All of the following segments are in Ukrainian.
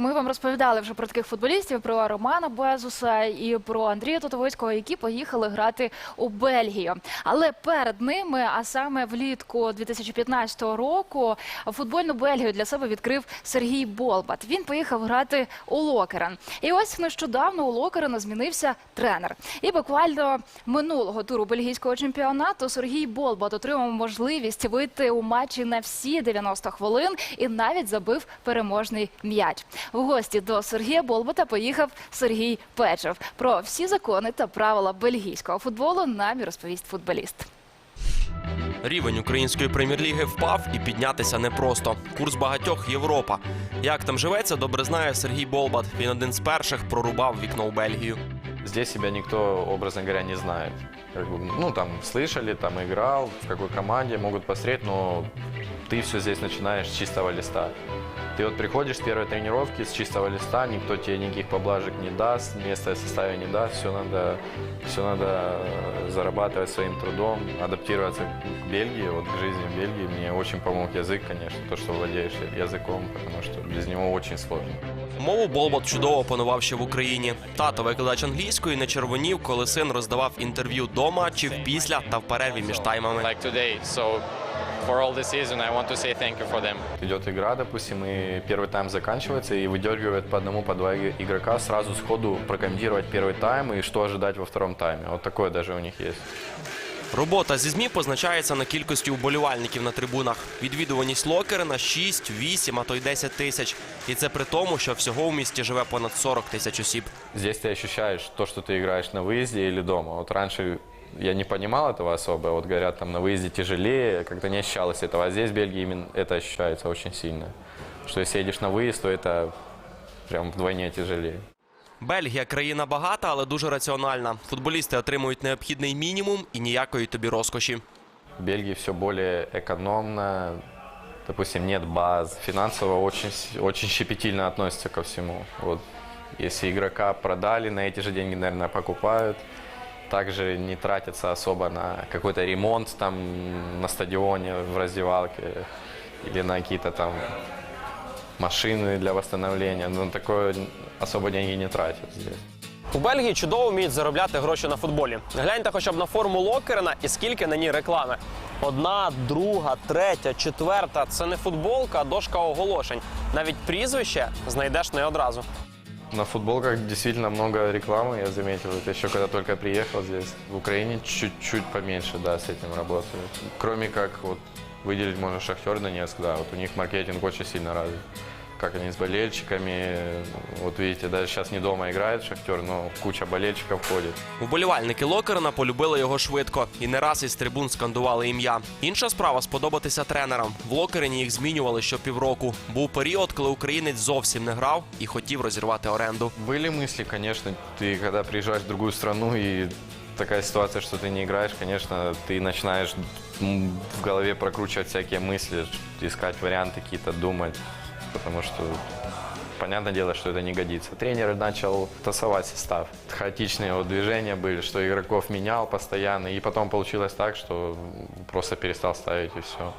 Ми вам розповідали вже про таких футболістів: про Романа Безуса і про Андрія Тотовицького, які поїхали грати у Бельгію. Але перед ними, а саме влітку 2015 року, футбольну Бельгію для себе відкрив Сергій Болбат. Він поїхав грати у Локерен. І ось нещодавно у Локерена змінився тренер. І буквально минулого туру бельгійського чемпіонату Сергій Болбат отримав можливість вийти у матчі на всі 90 хвилин і навіть забив переможний м'яч. В гості до Сергія Болбата поїхав Сергій Печев. Про всі закони та правила бельгійського футболу нам і розповість футболіст. Рівень української прем'єр-ліги впав і піднятися непросто. Курс багатьох Європа. Як там живеться, добре знає Сергій Болбат. Він один з перших прорубав вікно у Бельгію. Здесь себя никто, образно говоря, не знает. Как бы, ну, там, слышали, там, играл, в какой команде, могут посмотреть, но ты все здесь начинаешь с чистого листа. Ты вот приходишь с первой тренировки с чистого листа, никто тебе никаких поблажек не даст, места в составе не даст, все надо, все надо зарабатывать своим трудом, адаптироваться к Бельгии, вот к жизни в Бельгии. Мне очень помог язык, конечно, то, что владеешь языком, потому что без него очень сложно. Мову Болбат чудово опанував ще в Україні. Тато, викладач англійської, не червонів, коли син роздавав інтерв'ю до матчів, після та в перерві між таймами. like today. So for all the season, I want to say thank you for them. Идет игра, допустим, и первый тайм заканчивается, и выдергивает по одному, по два и- игрока сразу сходу прокомментировать первый тайм и что ожидать во втором тайме. Вот такое даже у них есть. Робота зі ЗМІ позначається на кількості уболівальників на трибунах. Відвідуваність Локерена 6, 8, а то й 10 тисяч. І це при тому, що всього у місті живе понад 40 тисяч осіб. Здесь ты ощущаешь то, что ты играешь на выезде или дома. Вот раньше я не понимал этого особо. Вот говорят, там на выезде тяжелее, как-то не ощущалось этого. А здесь, в Бельгии, именно это ощущается очень сильно. Что если едешь на выезд, то это прям вдвойне тяжелее. Бельгія країна багата, але дуже раціональна. Футболісти отримують необхідний мінімум і ніякої тобі розкоші. В Бельгии все более экономно, допустим, нет баз. Финансово очень, очень щепетильно относятся ко всему. Вот. Если игрока продали, на эти же деньги, наверное, покупают. Также не тратятся особо на какой-то ремонт там на стадионе, в раздевалке или на какие-то там машины для восстановления. Но на такое особо деньги не тратят здесь. У Бельгії чудово вміють заробляти гроші на футболі. Гляньте хоча б на форму Локерена і скільки на ній реклами. Одна, друга, третя, четверта це не футболка, а дошка оголошень. Навіть прізвище знайдеш не одразу. На футболках действительно много рекламы, я заметил. Это еще когда только приехал здесь. В Украине чуть-чуть поменьше, да, с этим работают. Кроме как вот выделить можно Шахтер Донецк, да, вот у них маркетинг очень сильно развит. Как они с болельщиками, вот видите, даже сейчас не дома играет Шахтер, но куча болельщиков ходит. Уболівальники Локерена полюбили його швидко і не раз із трибун скандували ім'я. Інша справа сподобатися тренерам. В Локерені їх змінювали щопівроку. Був період, коли українець зовсім не грав і хотів розірвати оренду. Были мысли, конечно, ты когда приезжаешь в другую страну и Такая ситуация, что ты не играешь, конечно, ты начинаешь в голове прокручивать всякие мысли, искать варианты какие-то, думать, потому что понятное дело, что это не годится. Тренер начал тасовать состав. Хаотичные вот движения были, что игроков менял постоянно, и потом получилось так, что просто перестал ставить и все.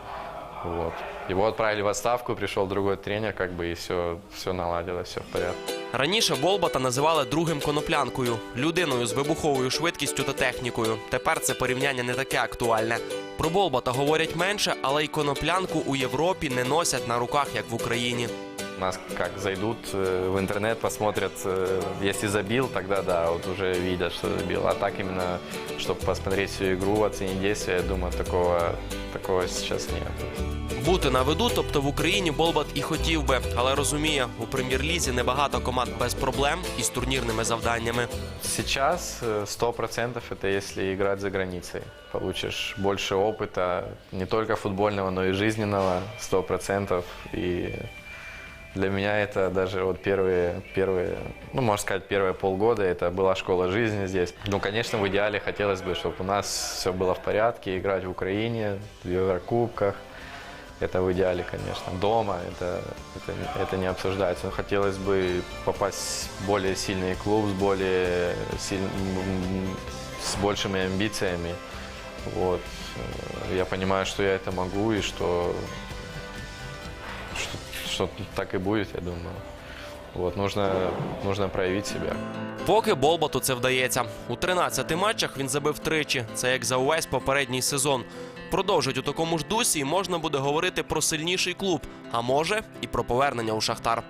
Вот. Его отправили в отставку, пришел другой тренер, как бы и все, все наладилось, все в порядке. Раніше Болбата називали другим коноплянкою, людиною з вибуховою швидкістю та технікою. Тепер це порівняння не таке актуальне. Про Болбата говорять менше, але й коноплянку у Європі не носять на руках, як в Україні. У нас как зайдут э, в интернет, посмотрят, э, если забил, тогда да, вот уже видят, что забил. А так именно, чтобы посмотреть всю игру, оценить действия, я думаю, такого, такого сейчас нет. Бути на виду, тобто в Україні Болбат і хотів би, але розуміє, у прем'єр-лізі небагато команд без проблем із турнірними завданнями. Сейчас э, 100% это если играть за границей. Получишь больше опыта, не только футбольного, но и жизненного, 100%. И для меня это даже вот первые, первые, ну, можно сказать, первые полгода это была школа жизни здесь. Ну, конечно, в идеале хотелось бы, чтобы у нас все было в порядке, играть в Украине, в Еврокубках. Это в идеале, конечно. Дома это, это, это не обсуждается. Но хотелось бы попасть в более сильный клуб с более силь- с большими амбициями. Вот. Я понимаю, что я это могу и что, что, так и будет, я думаю. Вот, нужно, нужно проявить себя. Поки Болбату це вдається. У 13 матчах він забив тричі. Це як за увесь попередній сезон. Продовжить у такому ж дусі, і можна буде говорити про сильніший клуб, а може і про повернення у Шахтар.